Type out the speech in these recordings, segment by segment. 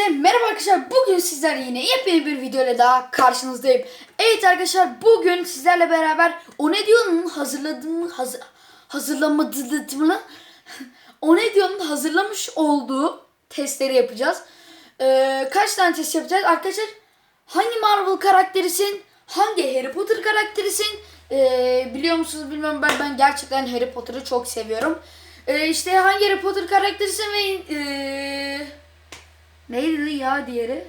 Hepinize merhaba arkadaşlar. Bugün sizlerle yine yepyeni bir video ile daha karşınızdayım. Evet arkadaşlar bugün sizlerle beraber o ne diyor'nun hazırladığını hazır, hazırlamadığını o ne diyor'nun hazırlamış olduğu testleri yapacağız. Ee, kaç tane test yapacağız arkadaşlar? Hangi Marvel karakterisin? Hangi Harry Potter karakterisin? Ee, biliyor musunuz bilmem ben ben gerçekten Harry Potter'ı çok seviyorum. Ee, işte hangi Harry Potter karakterisin ve ee, Neydi ya diğeri?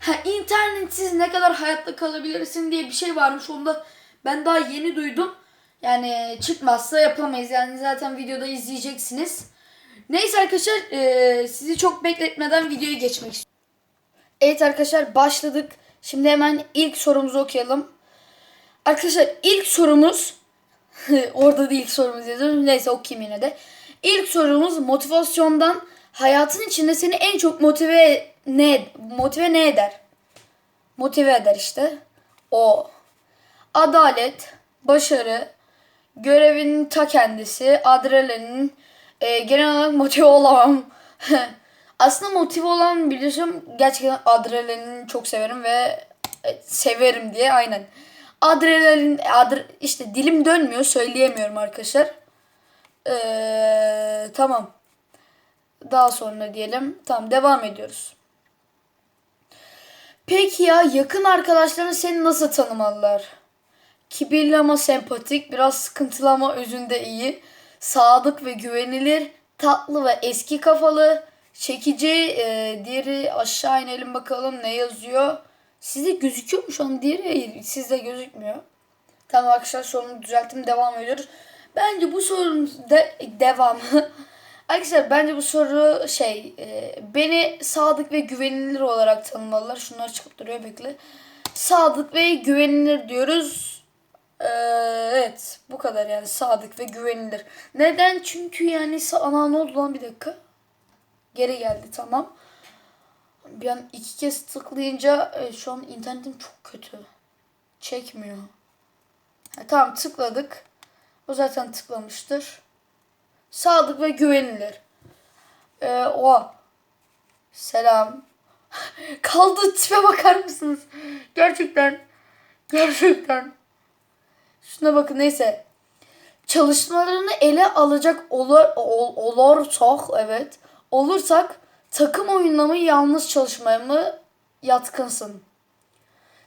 Ha internetsiz ne kadar hayatta kalabilirsin diye bir şey varmış. Onu da ben daha yeni duydum. Yani çıkmazsa yapamayız. Yani zaten videoda izleyeceksiniz. Neyse arkadaşlar eee, sizi çok bekletmeden videoya geçmek istiyorum. Evet arkadaşlar başladık. Şimdi hemen ilk sorumuzu okuyalım. Arkadaşlar ilk sorumuz orada da ilk sorumuz yazıyorum. Neyse okuyayım yine de. İlk sorumuz motivasyondan hayatın içinde seni en çok motive ne motive ne eder? Motive eder işte. O adalet, başarı, görevin ta kendisi, adrenalin, e, genel olarak motive olamam. Aslında motive olan biliyorsun gerçekten adrenalini çok severim ve e, severim diye aynen. Adrenalin adre, işte dilim dönmüyor söyleyemiyorum arkadaşlar. Ee, tamam. Daha sonra diyelim. Tamam devam ediyoruz. Peki ya yakın arkadaşların seni nasıl tanımalılar? Kibirli ama sempatik, biraz sıkıntılı ama özünde iyi. Sadık ve güvenilir, tatlı ve eski kafalı, çekici. E, diğeri aşağı inelim bakalım ne yazıyor. Sizde gözüküyor mu şu an? Diğeri sizde gözükmüyor. Tamam arkadaşlar sorunu düzelttim devam ediyoruz. Bence bu sorunun de devamı. arkadaşlar bence bu soru şey e, beni sadık ve güvenilir olarak tanımalılar. Şunlar çıkıp duruyor bekle. Sadık ve güvenilir diyoruz. Ee, evet bu kadar yani sadık ve güvenilir. Neden? Çünkü yani ana ne oldu lan bir dakika. Geri geldi tamam. Bir an iki kez tıklayınca e, şu an internetim çok kötü. Çekmiyor. Ha, tamam tıkladık. O zaten tıklamıştır. Sadık ve güvenilir. Ee, o. Selam. Kaldı tipe bakar mısınız? Gerçekten. Gerçekten. Şuna bakın neyse. Çalışmalarını ele alacak olur, ol, olursak evet. Olursak takım oyununa mı yalnız çalışmaya mı yatkınsın?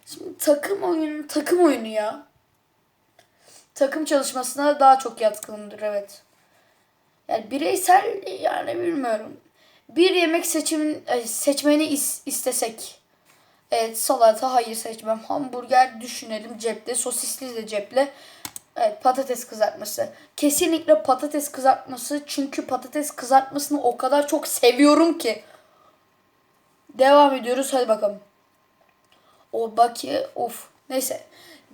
Şimdi takım oyunu takım oyunu ya. Takım çalışmasına daha çok yatkındır evet. Yani bireysel yani bilmiyorum. Bir yemek seçim ay, seçmeni is- istesek. Evet salata hayır seçmem. Hamburger düşünelim cepte. Sosisli de cepte. Evet patates kızartması. Kesinlikle patates kızartması. Çünkü patates kızartmasını o kadar çok seviyorum ki. Devam ediyoruz hadi bakalım. O baki of. Neyse.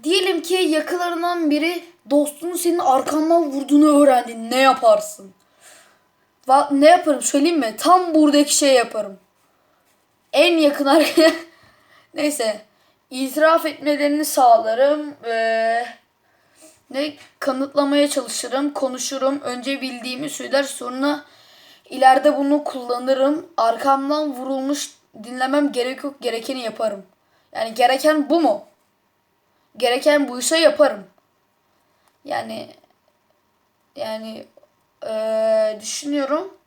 Diyelim ki yakılarından biri dostunun senin arkandan vurduğunu öğrendi. Ne yaparsın? Ne yaparım söyleyeyim mi? Tam buradaki şey yaparım. En yakın arkadaş. Neyse. İtiraf etmelerini sağlarım. Ee, ne kanıtlamaya çalışırım, konuşurum. Önce bildiğimi söyler, sonra ileride bunu kullanırım. Arkamdan vurulmuş dinlemem gerek yok, gerekeni yaparım. Yani gereken bu mu? Gereken buysa yaparım. Yani yani eee, düşünüyorum.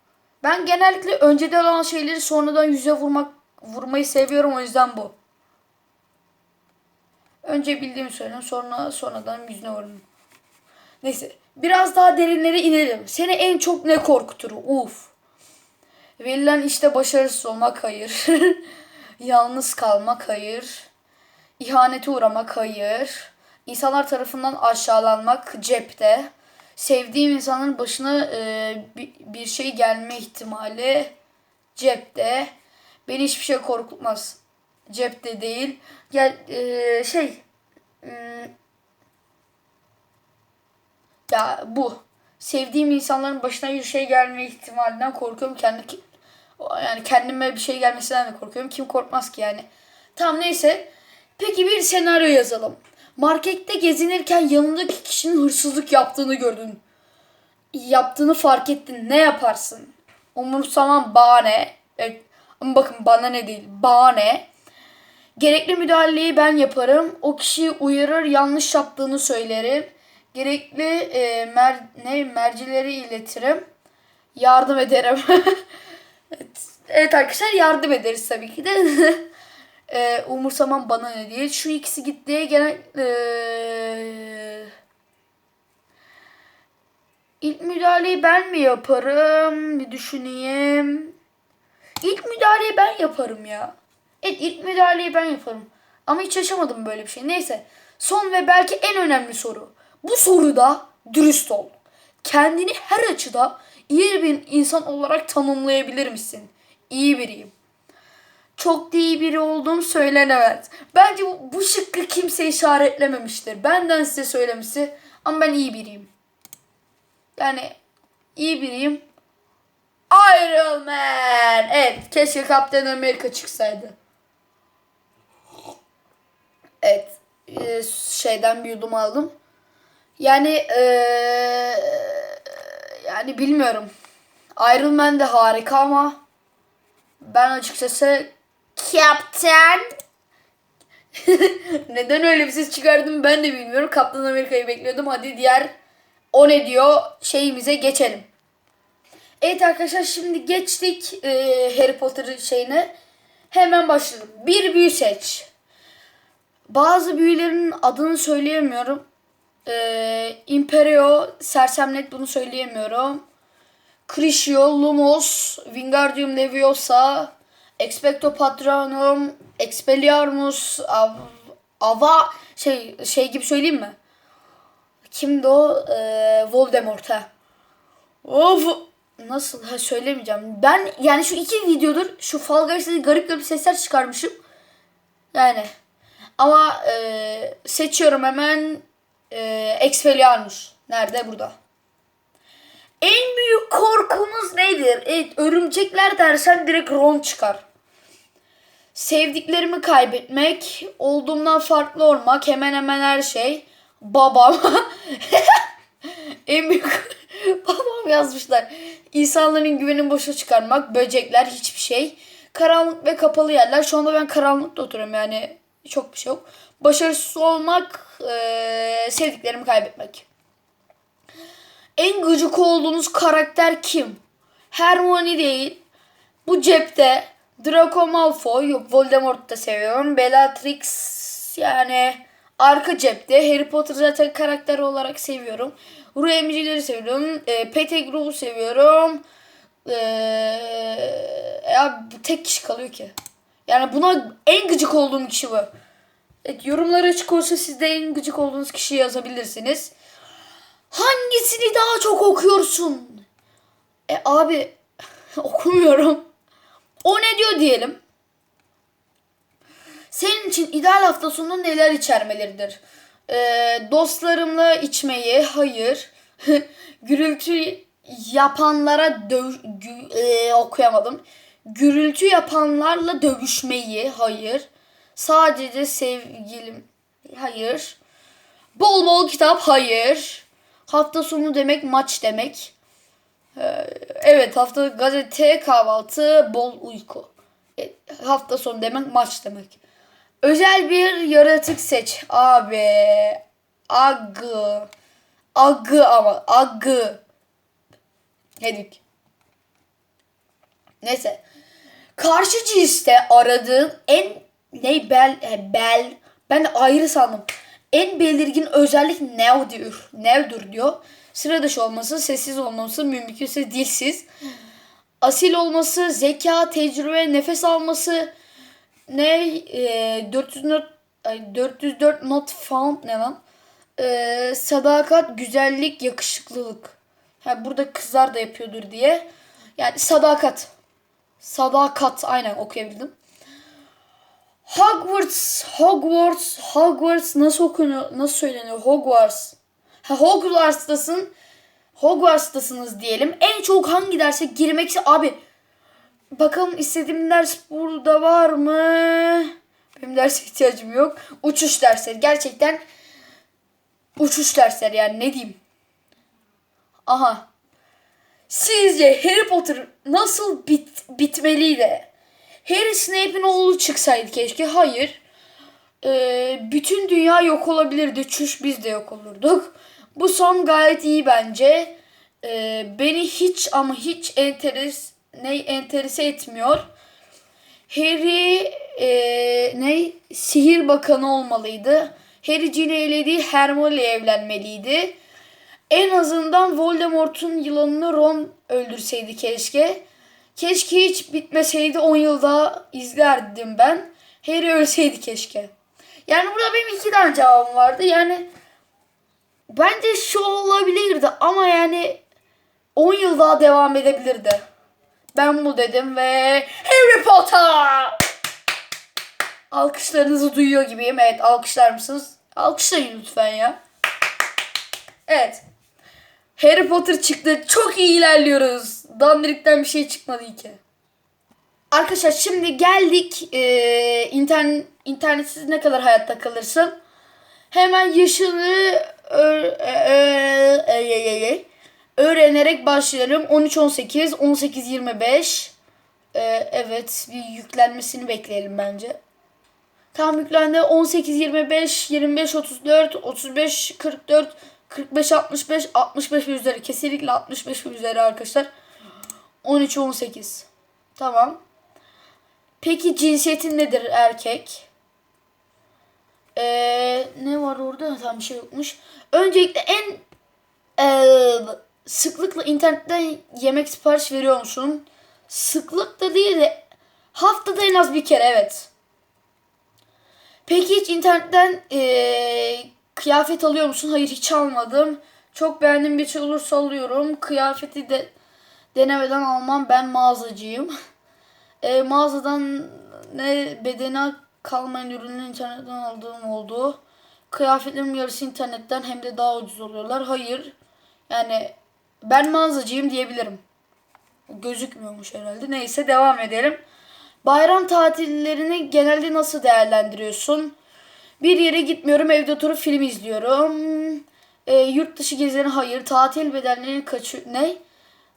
Ben genellikle önceden olan şeyleri sonradan yüze vurmak vurmayı seviyorum o yüzden bu. Önce bildiğimi söyleyeyim sonra sonradan yüzüne vururum. Neyse biraz daha derinlere inelim. Seni en çok ne korkutur? Uf. Verilen işte başarısız olmak hayır. Yalnız kalmak hayır. İhanete uğramak hayır. İnsanlar tarafından aşağılanmak cepte. Sevdiğim insanın başına e, bir, şey gelme ihtimali cepte. Beni hiçbir şey korkutmaz. Cepte değil. Gel e, şey hmm, ya bu. Sevdiğim insanların başına bir şey gelme ihtimalinden korkuyorum. Kendi yani kendime bir şey gelmesinden de korkuyorum. Kim korkmaz ki yani. Tamam neyse. Peki bir senaryo yazalım. Markette gezinirken yanındaki kişinin hırsızlık yaptığını gördün. Yaptığını fark ettin. Ne yaparsın? Umursamam bahane. Evet. Ama bakın bana ne değil. Bana ne? Gerekli müdahaleyi ben yaparım. O kişiyi uyarır, yanlış yaptığını söylerim. Gerekli e, mer ne mercileri iletirim. Yardım ederim. evet, evet arkadaşlar yardım ederiz tabii ki de. e, umursamam bana ne değil. Şu ikisi gitti. Gene e, ilk müdahaleyi ben mi yaparım? Bir düşüneyim. İlk müdahaleyi ben yaparım ya. Evet ilk müdahaleyi ben yaparım. Ama hiç yaşamadım böyle bir şey. Neyse. Son ve belki en önemli soru. Bu soruda dürüst ol. Kendini her açıda iyi bir insan olarak tanımlayabilir misin? İyi biriyim. Çok iyi biri olduğum söylenemez. Bence bu, bu şıkkı kimse işaretlememiştir. Benden size söylemesi ama ben iyi biriyim. Yani iyi biriyim. Iron Man. Evet keşke Kaptan Amerika çıksaydı. Evet e, şeyden bir yudum aldım. Yani e, yani bilmiyorum. Iron Man de harika ama ben açıkçası Kaptan neden öyle bir ses çıkardım ben de bilmiyorum. Kaptan Amerika'yı bekliyordum. Hadi diğer o ne diyor şeyimize geçelim. Evet arkadaşlar şimdi geçtik e, Harry Potter şeyine. Hemen başlayalım. Bir büyü seç. Bazı büyülerin adını söyleyemiyorum. E, Imperio, Sersemlet bunu söyleyemiyorum. Crisio, Lumos, Wingardium Leviosa, Expecto Patronum, Expelliarmus, Av, Ava şey şey gibi söyleyeyim mi? Kimdi o? Ee, Voldemort ha. Of nasıl ha söylemeyeceğim. Ben yani şu iki videodur şu Fall Guys'ta garip garip sesler çıkarmışım. Yani ama e, seçiyorum hemen e, Expelliarmus. Nerede? Burada. En büyük korkumuz nedir? Evet, örümcekler dersen direkt Ron çıkar. Sevdiklerimi kaybetmek, olduğumdan farklı olmak, hemen hemen her şey. Babam. en büyük babam yazmışlar. İnsanların güvenini boşa çıkarmak, böcekler, hiçbir şey. Karanlık ve kapalı yerler. Şu anda ben karanlıkta oturuyorum yani çok bir şey yok. Başarısız olmak, e, sevdiklerimi kaybetmek. En gıcık olduğunuz karakter kim? Hermione değil. Bu cepte Draco Malfoy yok Voldemort da seviyorum. Bellatrix yani arka cepte. Harry Potter zaten karakter olarak seviyorum. Ruh emicileri seviyorum. E, Pettigrew'u seviyorum. E, ya tek kişi kalıyor ki. Yani buna en gıcık olduğum kişi bu. Evet, yorumlar açık olsa siz de en gıcık olduğunuz kişiyi yazabilirsiniz. Hangisini daha çok okuyorsun? E abi okumuyorum. O ne diyor diyelim. Senin için ideal hafta sonu neler içermeleridir? E, dostlarımla içmeyi, hayır. Gürültü yapanlara döv gü- e, okuyamadım. Gürültü yapanlarla dövüşmeyi, hayır. Sadece sevgilim, hayır. Bol bol kitap, hayır. Hafta sonu demek maç demek. Ee, evet hafta gazete, kahvaltı, bol uyku. E, hafta sonu demek maç demek. Özel bir yaratık seç abi. Agı. Agı ama agı. Hedik. Neyse. Karşı cinste aradığın en ne bel bel ben de ayrı sandım. En belirgin özellik nedir? Nedir diyor. Sıra dışı olması, sessiz olması, mümkünse dilsiz. Asil olması, zeka, tecrübe, nefes alması. Ne? E, 404 ay, 404 not found ne lan? E, sadakat, güzellik, yakışıklılık. Ha, burada kızlar da yapıyordur diye. Yani sadakat. Sadakat aynen okuyabildim. Hogwarts, Hogwarts, Hogwarts nasıl okunuyor, nasıl söyleniyor? Hogwarts. Ha, Hogwarts'tasın. Hogwarts'tasınız diyelim. En çok hangi derse girmek abi bakalım istediğim ders burada var mı? Benim derse ihtiyacım yok. Uçuş dersleri gerçekten uçuş dersleri yani ne diyeyim? Aha. Sizce Harry Potter nasıl bit bitmeliydi? Harry Snape'in oğlu çıksaydı keşke. Hayır. Ee, bütün dünya yok olabilirdi. Çüş biz de yok olurduk. Bu son gayet iyi bence. Ee, beni hiç ama hiç enteres ne enterese etmiyor. Harry e, ne sihir bakanı olmalıydı. Harry Ginny elediği Hermione evlenmeliydi. En azından Voldemort'un yılanını Ron öldürseydi keşke. Keşke hiç bitmeseydi 10 yıl daha izlerdim ben. Harry ölseydi keşke. Yani burada benim iki tane cevabım vardı. Yani bence şu olabilirdi ama yani 10 yıl daha devam edebilirdi. Ben bu dedim ve Harry Potter! Alkışlarınızı duyuyor gibiyim. Evet alkışlar mısınız? Alkışlayın lütfen ya. Evet. Harry Potter çıktı. Çok iyi ilerliyoruz. Dandirikten bir şey çıkmadı ki. Arkadaşlar şimdi geldik. Ee, internet, internetsiz ne kadar hayatta kalırsın? Hemen yaşını ö- ö- öğrenerek başlayalım. 13-18, 18-25. Ee, evet bir yüklenmesini bekleyelim bence. Tam yüklendi. 18, 25, 25, 34, 35, 44, 45, 65, 65 ve üzeri. Kesinlikle 65 ve üzeri arkadaşlar. 13, 18. Tamam. Peki cinsiyetin nedir erkek? Ee, ne var orada? Tam bir şey yokmuş. Öncelikle en ee, sıklıkla internetten yemek sipariş veriyor musun? Sıklık da değil de haftada en az bir kere evet. Peki hiç internetten eee, kıyafet alıyor musun? Hayır hiç almadım. Çok beğendiğim bir şey olursa alıyorum. Kıyafeti de denemeden almam. Ben mağazacıyım. Eee, mağazadan ne bedene kalmayan ürünleri internetten aldığım oldu. Kıyafetlerim yarısı internetten hem de daha ucuz oluyorlar. Hayır. Yani ben mağazacıyım diyebilirim. Gözükmüyormuş herhalde. Neyse devam edelim. Bayram tatillerini genelde nasıl değerlendiriyorsun? Bir yere gitmiyorum, evde oturup film izliyorum. E, yurt dışı gezileri hayır. Tatil bedelleri kaçı ne?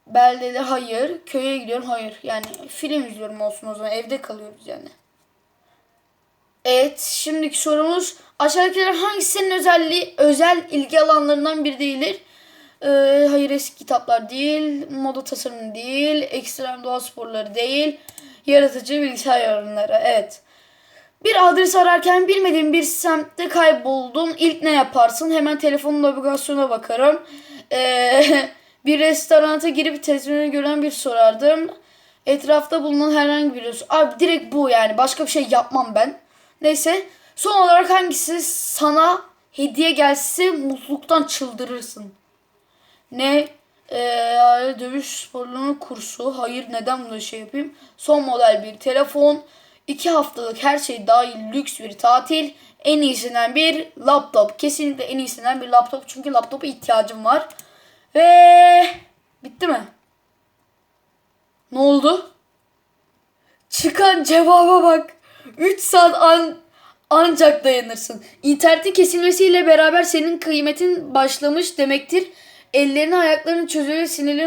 Beldeleri hayır. Köye gidiyorum hayır. Yani film izliyorum olsun o zaman. Evde kalıyoruz yani. Evet, şimdiki sorumuz aşağıdakiler hangisi senin özelliği, özel ilgi alanlarından biri değildir? Ee, hayır eski kitaplar değil, moda tasarımı değil, ekstrem doğa sporları değil, yaratıcı bilgisayar oyunları. Evet. Bir adres ararken bilmediğim bir semtte kayboldum. İlk ne yaparsın? Hemen telefonun navigasyona bakarım. Ee, bir restoranta girip tezgahını gören bir sorardım. Etrafta bulunan herhangi bir Abi direkt bu yani. Başka bir şey yapmam ben. Neyse. Son olarak hangisi sana hediye gelse mutluluktan çıldırırsın? Ne? Ee, dövüş sporlarının kursu. Hayır neden bunu şey yapayım? Son model bir telefon. İki haftalık her şey dahil lüks bir tatil. En iyisinden bir laptop. Kesinlikle en iyisinden bir laptop. Çünkü laptopa ihtiyacım var. Ve bitti mi? Ne oldu? Çıkan cevaba bak. 3 saat an ancak dayanırsın. İnternetin kesilmesiyle beraber senin kıymetin başlamış demektir. Ellerini ayaklarını çözüyor sinirlerin